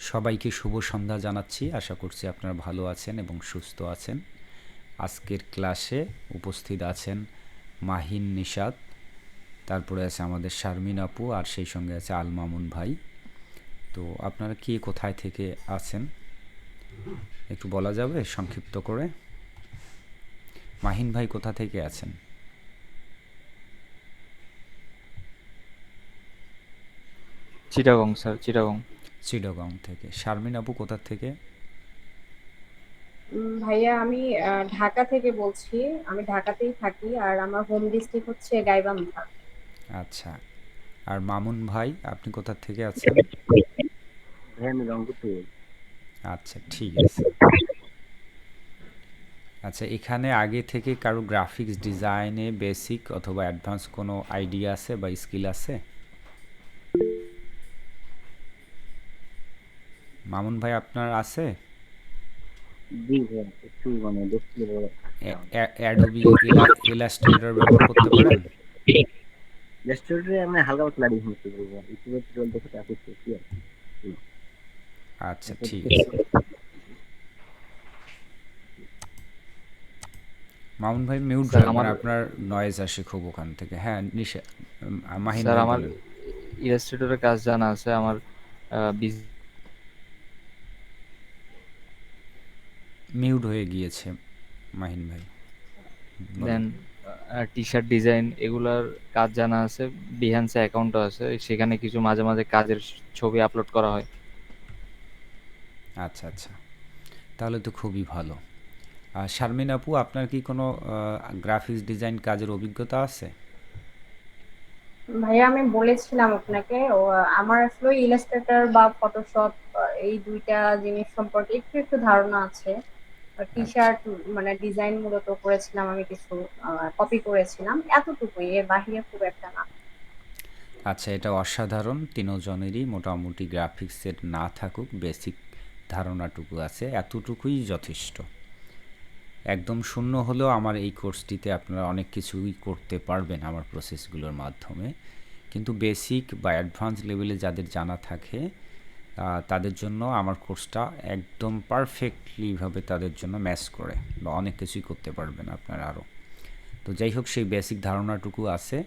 সবাইকে শুভ সন্ধ্যা জানাচ্ছি। আশা করছি আপনারা ভালো আছেন এবং সুস্থ আছেন। আজকের ক্লাসে উপস্থিত আছেন মাহিন নিশাদ তারপরে আছে আমাদের শারমিন আপু, আর সেই সঙ্গে আছে আল মামুন ভাই। তো আপনারা কি কোথায় থেকে আছেন? একটু বলা যাবে সংক্ষিপ্ত করে? মাহিন ভাই কোথা থেকে আছেন? চিটাগং, স্যার, চিটাগং। চিডগাঁও থেকে। শারমিন আপু কোথা থেকে? ভাইয়া আমি ঢাকা থেকে বলছি। আমি ঢাকাতেই থাকি আর আমার হোম ডিস্ট্রিক্ট হচ্ছে গাইবান্ধা। আচ্ছা। আর মামুন ভাই আপনি কোথা থেকে আছেন? হ্যাঁ আমি রংপুর থেকে আচ্ছা ঠিক আছে। আচ্ছা এখানে আগে থেকে কারও গ্রাফিক্স ডিজাইনে বেসিক অথবা অ্যাডভান্স কোনো আইডিয়া আছে বা স্কিল আছে? মামুন ভাই আপনার আছে? জি হ্যাঁ একটু মানে দেখছি অ্যাডোবি ইলাস্ট্রেটর ব্যবহার করতে পারেন? রেস্টুরেন্টে আমি হালকা পাতলা ডিজাইন করতে পারব। ইউটিউবে টিউটোরিয়াল দেখে কাজ করতেছি কি। আচ্ছা ঠিক আছে। মামুন ভাই মিউট আমার আপনার নয়েজ আসে খুব ওখান থেকে। হ্যাঁ নিশা মাহিন আমার। ইলাস্ট্রেটরের কাজ জানা আছে। আমার মিউট হয়ে গিয়েছে মাহিন ভাই। দেন টি শার্ট ডিজাইন এগুলার কাজ জানা আছে বিহান্সে অ্যাকাউন্টও আছে সেখানে কিছু মাঝে মাঝে কাজের ছবি আপলোড করা হয়। আচ্ছা আচ্ছা। তাহলে তো খুবই ভালো। আর শারমিন আপু আপনার কি কোনো গ্রাফিক্স ডিজাইন কাজের অভিজ্ঞতা আছে? ভাইয়া আমি বলেছিলাম আপনাকে আমার আসলে ইলাস্ট্রেটর বা ফটোশপ এই দুইটা জিনিস সম্পর্কে একটু একটু ধারণা আছে। টি শার্ট মানে ডিজাইন মূলত করেছিলাম আমি কিছু কপি করেছিলাম। এতটুকুই, এর বাহিরে খুব একটা না। আচ্ছা এটা অসাধারণ। তিনজনেরই মোটামুটি গ্রাফিক্সের না থাকুক বেসিক ধারণাটুকু আছে। এতটুকুই যথেষ্ট। একদম শূন্য হলেও আমার এই কোর্সটিতে আপনারা অনেক কিছুই করতে পারবেন আমার প্রসেসগুলোর মাধ্যমে। কিন্তু বেসিক বা অ্যাডভান্স লেভেলে যাদের জানা থাকে তাদের জন্য আমার কোর্সটা একদম পারফেক্টলিভাবে তাদের জন্য ম্যাচ করে বা অনেক কিছুই করতে পারবেন আপনারা আরও তো যাই হোক, সেই বেসিক ধারণাটুকু আছে।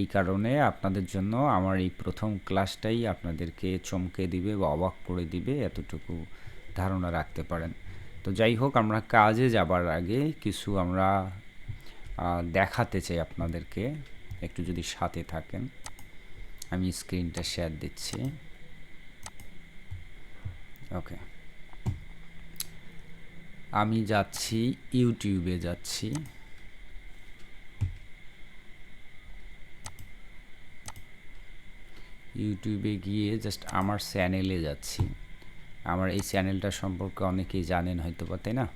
এই কারণে আপনাদের জন্য আমার এই প্রথম ক্লাসটাই আপনাদেরকে চমকে দিবে বা অবাক করে দিবে এতটুকু ধারণা রাখতে পারেন। তো যাই হোক, আমরা কাজে যাবার আগে কিছু আমরা দেখাতে চাই আপনাদেরকে। একটু যদি সাথে থাকেন, আমি স্ক্রিনটা শেয়ার দিচ্ছি। ওকে আমি যাচ্ছি ইউটিউবে যাচ্ছি। ইউটিউবে গিয়ে জাস্ট আমার চ্যানেলে যাচ্ছি। আমার এই চ্যানেলটা সম্পর্কে অনেকেই জানেন হয়তো বা তাই না?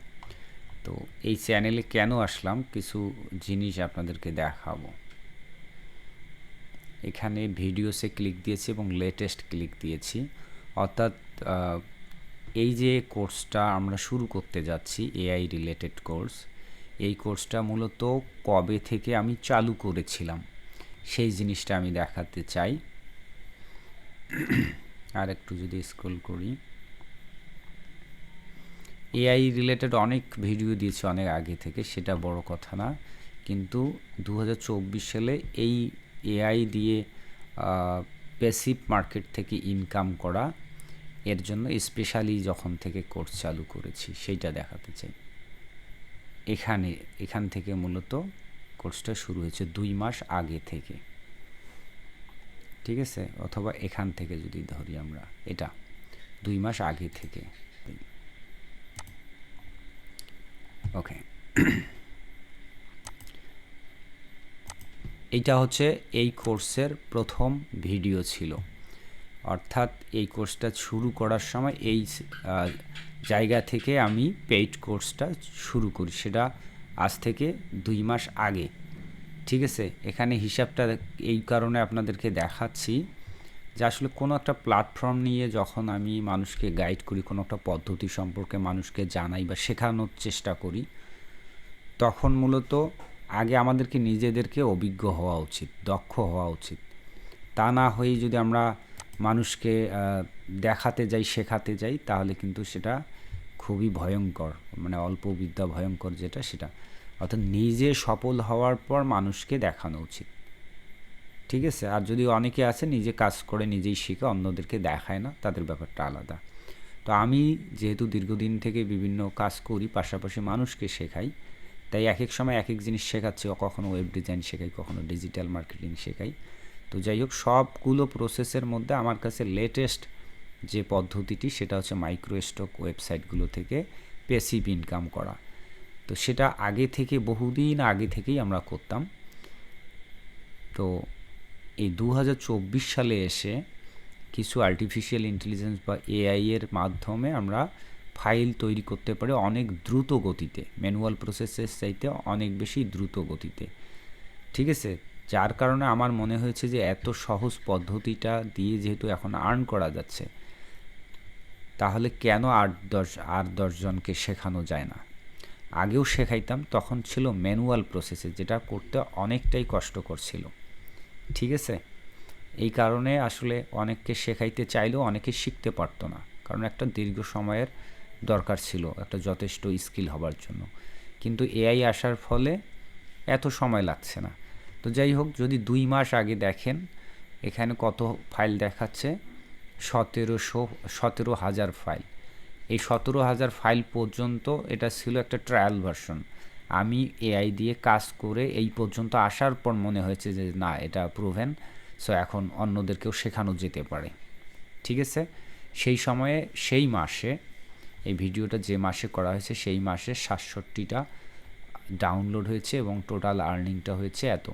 তো এই চ্যানেলে কেন আসলাম? কিছু জিনিস আপনাদেরকে দেখাবো। এখানে ভিডিওসে ক্লিক দিয়েছি এবং লেটেস্ট ক্লিক দিয়েছি। অর্থাৎ এই যে কোর্সটা আমরা শুরু করতে যাচ্ছি এআই রিলেটেড কোর্স, এই কোর্সটা মূলত কবে থেকে আমি চালু করেছিলাম, সেই জিনিসটা আমি দেখাতে চাই। আর একটু যদি স্ক্রল করি। এআই রিলেটেড অনেক ভিডিও দিয়েছি অনেক আগে থেকে, সেটা বড় কথা না। কিন্তু দু হাজার চব্বিশ সালে এই এআই দিয়ে প্যাসিভ মার্কেট থেকে ইনকাম করা এর জন্য স্পেশালি যখন থেকে কোর্স চালু করেছি, সেইটা দেখাতে চাই। এখানে, এখান থেকে মূলত কোর্সটা শুরু হয়েছে দুই মাস আগে থেকে। ঠিক আছে? অথবা এখান থেকে যদি ধরি আমরা, এটা দুই মাস আগে থেকে। ওকে এইটা হচ্ছে এই কোর্সের প্রথম ভিডিও ছিল। অর্থাৎ এই কোর্সটা শুরু করার সময় এই জায়গা থেকে আমি পেইড কোর্সটা শুরু করি। সেটা আজ থেকে দুই মাস আগে। ঠিক আছে? এখানে হিসাবটা এই কারণে আপনাদেরকে দেখাচ্ছি যে আসলে কোনো একটা প্ল্যাটফর্ম নিয়ে যখন আমি মানুষকে গাইড করি, কোনো একটা পদ্ধতি সম্পর্কে মানুষকে জানাই বা শেখানোর চেষ্টা করি, তখন মূলত আগে আমাদেরকে নিজেদেরকে অভিজ্ঞ হওয়া উচিত, দক্ষ হওয়া উচিত। তা না হয়ে যদি আমরা মানুষকে দেখাতে যাই, শেখাতে যাই, তাহলে কিন্তু সেটা খুবই ভয়ঙ্কর মানে অল্প বিদ্যা ভয়ঙ্কর যেটা সেটা। অর্থাৎ নিজে সফল হওয়ার পর মানুষকে দেখানো উচিত। ঠিক আছে? আর যদি অনেকে আছে, নিজে কাজ করে, নিজেই শিখে, অন্যদেরকে দেখায় না, তাদের ব্যাপারটা আলাদা। তো আমি যেহেতু দীর্ঘদিন থেকে বিভিন্ন কাজ করি, পাশাপাশি মানুষকে শেখাই, তাই এক এক সময় এক এক জিনিস শেখাচ্ছি, কখনো ওয়েব ডিজাইন শেখাই, কখনো ডিজিটাল মার্কেটিং শেখাই। তো যাই হোক, সবগুলো প্রসেসের মধ্যে আমার কাছে লেটেস্ট যে পদ্ধতিটি, সেটা হচ্ছে মাইক্রো স্টক ওয়েবসাইটগুলো থেকে পেসিভ ইনকাম করা। তো সেটা আগে থেকে, বহুদিন আগে থেকেই আমরা করতাম। তো এই দু হাজার চব্বিশ সালে এসে কিছু আর্টিফিশিয়াল ইন্টেলিজেন্স বা এআই এর মাধ্যমে আমরা ফাইল তৈরি করতে পারি অনেক দ্রুত গতিতে। ম্যানুয়াল প্রসেসের চাইতে অনেক বেশি দ্রুত গতিতে। ঠিক আছে? যার কারণে আমার মনে হয়েছে যে এত সহজ পদ্ধতিটা দিয়ে যেহেতু এখন আর্ন করা যাচ্ছে, তাহলে কেন আট দশ আর দশজনকে শেখানো যায় না? আগেও শেখাইতাম, তখন ছিল ম্যানুয়াল প্রসেসে যেটা করতে অনেকটাই কষ্টকর ছিল। ঠিক আছে? এই কারণে আসলে অনেককে শেখাইতে চাইলেও অনেকে শিখতে পারতো না, কারণ একটা দীর্ঘ সময়ের দরকার ছিল, একটা যথেষ্ট স্কিল হবার জন্য। কিন্তু এআই আসার ফলে এত সময় লাগছে না। তো যাই হোক, যদি দুই মাস আগে দেখেন, এখানে কত ফাইল দেখাচ্ছে? সতেরোশো, সতেরো হাজার ফাইল। এই সতেরো হাজার ফাইল পর্যন্ত এটা ছিল একটা ট্রায়াল ভার্সন আমি এআই দিয়ে কাজ করে এই পর্যন্ত আসার পর মনে হয়েছে যে, না, এটা প্রুভেন সো এখন অন্যদেরকেও শেখানো যেতে পারে। ঠিক আছে? সেই সময়ে, সেই মাসে, এই ভিডিওটা যে মাসে করা হয়েছে, সেই মাসে সাতষট্টিটা ডাউনলোড হয়েছে এবং টোটাল আর্নিংটা হয়েছে এত।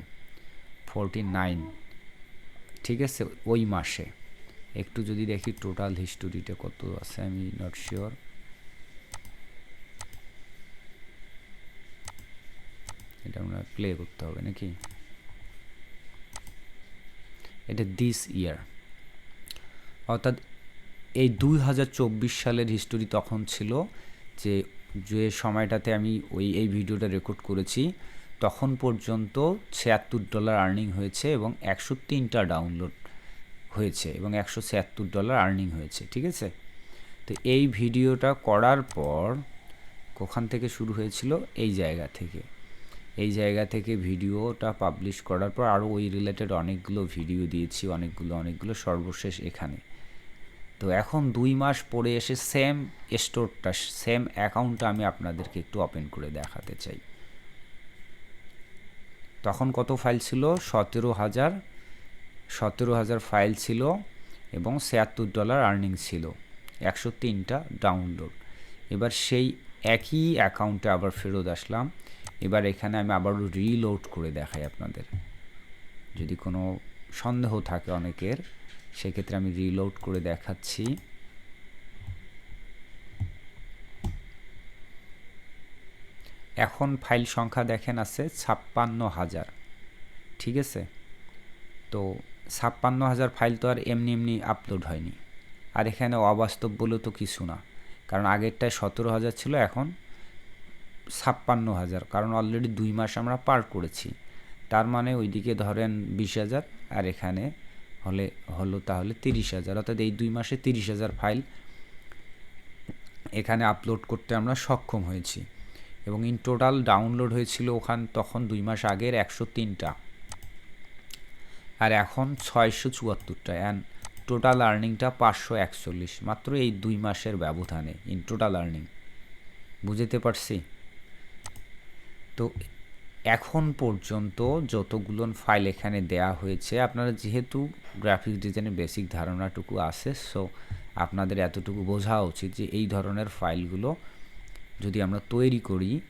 ফোরটি নাইন ঠিক আছে? ওই মাসে। একটু যদি দেখি টোটাল হিস্টোরিটা কত আছে, আমি নট শিওর এটা আমরা প্লে করতে হবে নাকি? এটা দিস ইয়ার অর্থাৎ এই দুই হাজার চব্বিশ সালের হিস্টোরি তখন ছিল যে যে সময়টাতে আমি ওই, এই ভিডিওটা রেকর্ড করেছি। তখন পর্যন্ত ছিয়াত্তর ডলার আর্নিং হয়েছে এবং একশো তিনটা ডাউনলোড হয়েছে এবং একশো ছিয়াত্তর ডলার আর্নিং হয়েছে, ঠিক আছে? তো এই ভিডিওটা করার পর কোখান থেকে শুরু হয়েছিল এই জায়গা থেকে। এই জায়গা থেকে ভিডিওটা পাবলিশ করার পর আরও ওই রিলেটেড অনেকগুলো ভিডিও দিয়েছি, অনেকগুলো অনেকগুলো সর্বশেষ এখানে। তো এখন দুই মাস পরে এসে সেম স্টোরটা সেম অ্যাকাউন্টটা আমি আপনাদেরকে একটু ওপেন করে দেখাতে চাই। তখন কত ফাইল ছিল? সতেরো হাজার সতেরো হাজার ফাইল ছিল এবং ছিয়াত্তর ডলার আর্নিং ছিল। একশো তিনটা ডাউনলোড। এবার সেই একই অ্যাকাউন্টে আবার ফেরত আসলাম। এবার এখানে আমি আবারও রিলোড করে দেখাই আপনাদের। যদি কোনো সন্দেহ থাকে অনেকের, সেক্ষেত্রে আমি রিলোড করে দেখাচ্ছি। এখন ফাইল সংখ্যা দেখেন আছে ছাপ্পান্ন হাজার ঠিক আছে? তো ছাপ্পান্ন হাজার ফাইল তো আর এমনি এমনি আপলোড হয়নি। আর এখানে অবাস্তব বলে তো কিছু না। কারণ আগেরটায় সতেরো হাজার ছিল, এখন ছাপ্পান্ন হাজার কারণ অলরেডি দুই মাস আমরা পার করেছি। তার মানে ওইদিকে ধরেন বিশ হাজার আর এখানে হলে, হলো তাহলে তিরিশ হাজার অর্থাৎ এই দুই মাসে তিরিশ হাজার ফাইল এখানে আপলোড করতে আমরা সক্ষম হয়েছি। এবং ইন টোটাল ডাউনলোড হয়েছিল ওখান তখন দুই মাস আগের একশো তিনটা। আর এখন ছয়শো চুয়াত্তরটা অ্যান্ড টোটাল আর্নিংটা পাঁচশো একচল্লিশ। মাত্র এই দুই মাসের ব্যবধানে ইন টোটাল আর্নিং বুঝতে পারছি? তো এখন পর্যন্ত যতগুলো ফাইল এখানে দেয়া হয়েছে, আপনারা যেহেতু গ্রাফিক্স ডিজাইনের বেসিক ধারণাটুকু আছে সো আপনাদের এতটুকু বোঝা উচিত যে এই ধরনের ফাইলগুলো যদি আমরা তৈরি করি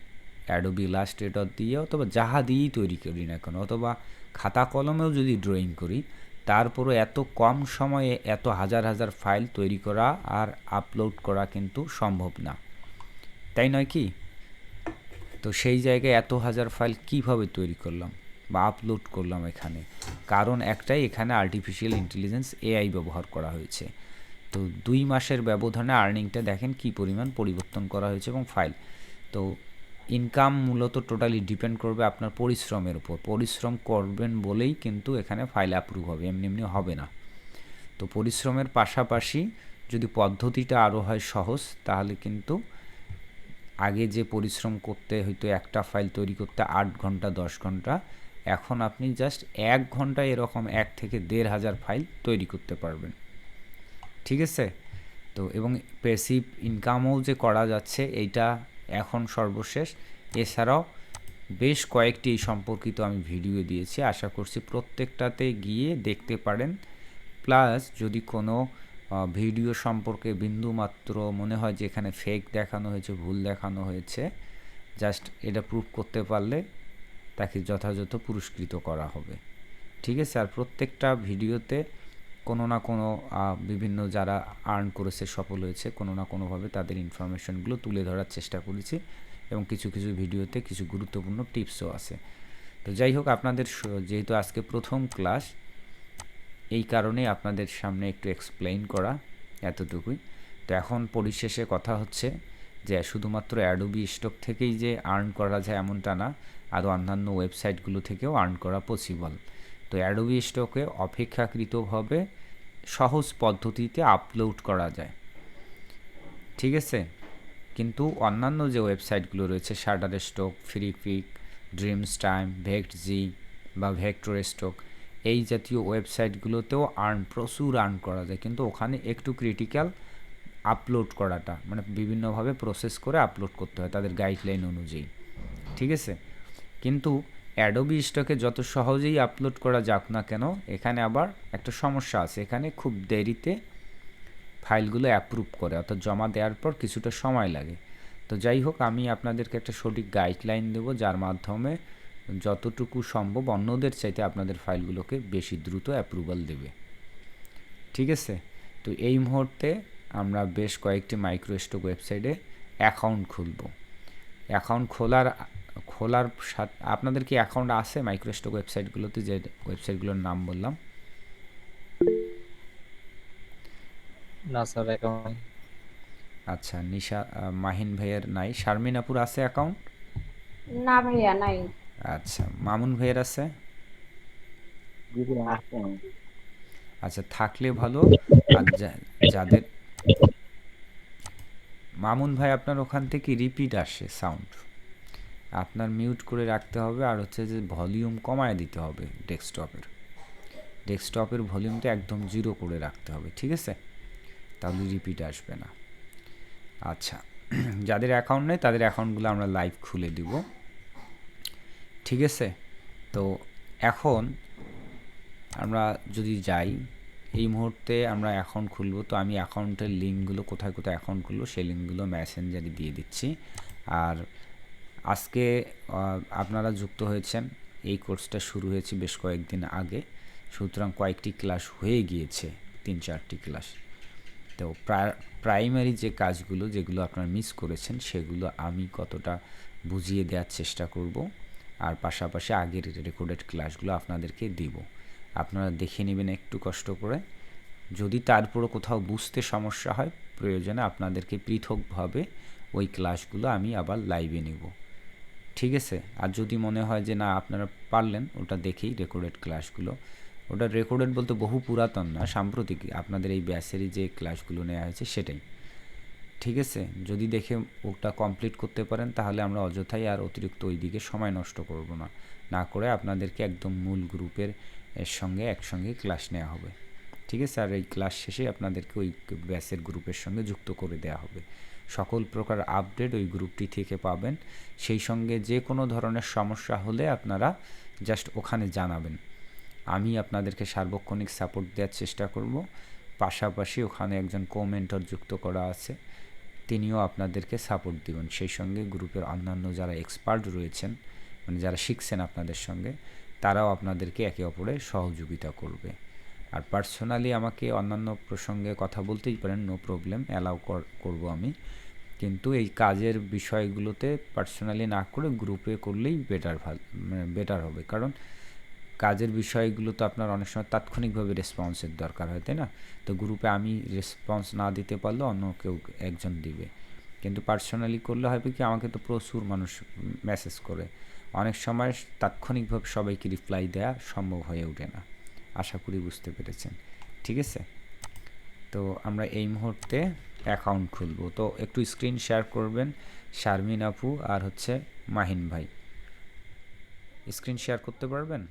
অ্যাডোবি ইলাস্ট্রেটর দিয়ে অথবা যাহা দিয়েই তৈরি করি না কেন, অথবা খাতা কলমেও যদি ড্রয়িং করি, তারপরও এত কম সময়ে এত হাজার হাজার ফাইল তৈরি করা আর আপলোড করা কিন্তু সম্ভব না। তাই নয় কি? তো সেই জায়গায় এত হাজার ফাইল কীভাবে তৈরি করলাম বা আপলোড করলাম এখানে? কারণ একটাই এখানে আর্টিফিশিয়াল ইন্টেলিজেন্স এআই ব্যবহার করা হয়েছে। তো দুই মাসের ব্যবধানে আর্নিংটা দেখেন কি পরিমাণ পরিবর্তন করা হয়েছে এবং ফাইল তো ইনকাম মূলত টোটালি ডিপেন্ড করবে আপনার পরিশ্রমের উপর। পরিশ্রম করবেন বলেই কিন্তু এখানে ফাইল অ্যাপ্রুভ হবে, এমনি এমনি হবে না। তো পরিশ্রমের পাশাপাশি যদি পদ্ধতিটা আরও হয় সহজ, তাহলে কিন্তু আগে যে পরিশ্রম করতে হয়তো একটা ফাইল তৈরি করতে আট ঘণ্টা, দশ ঘণ্টা, এখন আপনি জাস্ট এক ঘন্টায় এরকম এক থেকে দেড় হাজার ফাইল তৈরি করতে পারবেন। ঠিক আছে? তো এবং প্যাসিভ ইনকামও যে করা যাচ্ছে, এইটা এখন সর্বশেষ। এছাড়াও বেশ কয়েকটি সম্পর্কিত আমি ভিডিও দিয়েছি, আশা করছি প্রত্যেকটাতে গিয়ে দেখতে পারেন। প্লাস যদি কোনো ভিডিও সম্পর্কে বিন্দুমাত্র মনে হয় যে এখানে ফেক দেখানো হয়েছে, ভুল দেখানো হয়েছে জাস্ট এটা প্রুভ করতে পারলে তাকে যথাযথ পুরস্কৃত করা হবে। ঠিক আছে? আর প্রত্যেকটা ভিডিওতে কোনো না কোনো বিভিন্ন যারা আর্ন করেছে, সফল হয়েছে, কোনো না কোনোভাবে তাদের ইনফরমেশনগুলো তুলে ধরার চেষ্টা করেছি এবং কিছু কিছু ভিডিওতে কিছু গুরুত্বপূর্ণ টিপসও আছে। তো যাই হোক, আপনাদের যেহেতু আজকে প্রথম ক্লাস এই কারণে আপনাদের সামনে একটু এক্সপ্লেইন করা এতটুকুই। তো এখন পরিশেষে কথা হচ্ছে যে, শুধুমাত্র অ্যাডোবি স্টক থেকেই যে আর্ন করা যায় এমনটা না আরও অন্যান্য ওয়েবসাইটগুলো থেকেও আর্ন করা পসিবল তো অ্যাডোবি স্টকে অপেক্ষাকৃতভাবে সহজ পদ্ধতিতে আপলোড করা যায়। ঠিক আছে? কিন্তু অন্যান্য যে ওয়েবসাইটগুলো রয়েছে Shutterstock Freepik Dreamstime Vecteezy বা ভেক্টর স্টক এই জাতীয় ওয়েবসাইটগুলোতেও আর্ন প্রচুর আর্ন করা যায়। কিন্তু ওখানে একটু ক্রিটিক্যাল আপলোড করাটা মানে বিভিন্নভাবে প্রসেস করে আপলোড করতে হয় তাদের গাইডলাইন অনুযায়ী। ঠিক আছে? কিন্তু অ্যাডোবি স্টকে যত সহজেই আপলোড করা যাক না কেন, এখানে আবার একটা সমস্যা আছে। এখানে খুব দেরিতে ফাইলগুলো অ্যাপ্রুভ করে, অর্থাৎ জমা দেওয়ার পর কিছুটা সময় লাগে। তো যাই হোক, আমি আপনাদেরকে একটা সঠিক গাইডলাইন দেব, যার মাধ্যমে যতটুকু সম্ভব অন্যদের চাইতে আপনাদের ফাইলগুলোকে বেশি দ্রুত অ্যাপ্রুভাল দেবে। ঠিক আছে? তো এই মুহূর্তে আমরা বেশ কয়েকটি মাইক্রোস্টক ওয়েবসাইটে অ্যাকাউন্ট খুলব। অ্যাকাউন্ট খোলার খোলার সাথে আপনাদের কি অ্যাকাউন্ট আছে মাইক্রোস্টক ওয়েবসাইটগুলোতে যে ওয়েবসাইটগুলোর নাম বললাম? না স্যার অ্যাকাউন্ট আচ্ছা নিশা মাহিন ভাইয়ের নাই। শারমিনাপুর আছে অ্যাকাউন্ট না ভাইয়া নাই। আচ্ছা মামুন ভাইয়ের আছে? আচ্ছা থাকলে ভালো। আর যাদের মামুন ভাই আপনার ওখান থেকে রিপিট আসে সাউন্ড আপনার মিউট করে রাখতে হবে আর হচ্ছে যে ভলিউম কমায় দিতে হবে ডেস্কটপের ডেস্কটপের ভলিউমটা একদম জিরো করে রাখতে হবে, ঠিক আছে? তাহলে রিপিট আসবে না। আচ্ছা যাদের অ্যাকাউন্ট নেই, তাদের অ্যাকাউন্টগুলো আমরা লাইভ খুলে দিব। ঠিক আছে? তো এখন আমরা যদি যাই, এই মুহূর্তে আমরা অ্যাকাউন্ট খুলব, তো আমি অ্যাকাউন্টের লিঙ্কগুলো কোথায় কোথায় অ্যাকাউন্ট খুলবো, সেই লিঙ্কগুলো মেসেঞ্জারে দিয়ে দিচ্ছি। আর আজকে আপনারা যুক্ত হয়েছেন। এই কোর্সটা শুরু হয়েছে বেশ কয়েকদিন আগে। সুতরাং কয়েকটি ক্লাস হয়ে গিয়েছে, তিন চারটি ক্লাস। তো প্রাইমারি যে কাজগুলো, যেগুলো আপনারা মিস করেছেন, সেগুলো আমি কতটা বুঝিয়ে দেওয়ার চেষ্টা করব। আর পাশাপাশি আগের রেকর্ডেড ক্লাসগুলো আপনাদেরকে দিব। আপনারা দেখে নেবেন একটু কষ্ট করে। যদি তারপরও কোথাও বুঝতে সমস্যা হয়, প্রয়োজনে আপনাদেরকে পৃথকভাবে ওই ক্লাসগুলো আমি আবার লাইভে নেব। ঠিক আছে? আর যদি মনে হয় যে না, আপনারা পারলেন, ওটা দেখেই রেকর্ডেড ক্লাসগুলো ওটা রেকর্ডেড বলতে বহু পুরাতন না, সাম্প্রতিক। আপনাদের এই ব্যাসেরই যে ক্লাসগুলো নেওয়া হয়েছে, সেটাই। ঠিক আছে? যদি দেখে ওটা কমপ্লিট করতে পারেন, তাহলে আমরা অযথাই আর অতিরিক্ত ওই দিকে সময় নষ্ট করব না। না করে আপনাদেরকে একদম মূল গ্রুপের সঙ্গে একসঙ্গে ক্লাস নেওয়া হবে। ঠিক আছে, আর এই ক্লাস শেষে আপনাদেরকে ওই ব্যাসের গ্রুপের সঙ্গে যুক্ত করে দেওয়া হবে। সকল প্রকার আপডেট ওই গ্রুপটি থেকে পাবেন। সেই সঙ্গে যে কোনো ধরনের সমস্যা হলে আপনারা জাস্ট ওখানে জানাবেন। আমি আপনাদেরকে সার্বক্ষণিক সাপোর্ট দেওয়ার চেষ্টা করব। পাশাপাশি ওখানে একজন কোমেন্টর যুক্ত করা আছে। তিনিও আপনাদেরকে সাপোর্ট দিবেন। সেই সঙ্গে গ্রুপের অন্যান্য যারা এক্সপার্ট রয়েছেন মানে যারা শিখছেন আপনাদের সঙ্গে, তারাও আপনাদেরকে একে অপরের সহযোগিতা করবে। আর পার্সোনালি আমাকে অন্যান্য প্রসঙ্গে কথা বলতেই পারেন নো প্রবলেম অ্যালাউ করব আমি। কিন্তু এই কাজের বিষয়গুলোতে পার্সোনালি না করে গ্রুপে করলেই বেটার ভালো বেটার হবে। কারণ কাজের বিষয়গুলো তো আপনার অনেক সময় তাৎক্ষণিকভাবে রেসপন্সের দরকার হয়, তাই না? তো গ্রুপে আমি রেসপন্স না দিতে পারলে অন্য কেউ একজন দিবে। কিন্তু পার্সোনালি করলে হবে কি, আমাকে তো প্রচুর মানুষ মেসেজ করে। অনেক সময় তাৎক্ষণিকভাবে সবাইকে রিপ্লাই দেওয়া সম্ভব হয়ে ওঠে না। আশা করি বুঝতে পেরেছেন। ঠিক আছে? তো আমরা এই মুহূর্তে অ্যাকাউন্ট খুলবো। তো একটু স্ক্রিন শেয়ার করবেন শারমিন আপু আর হচ্ছে মাহিন ভাই। স্ক্রিন শেয়ার করতে পারবেন?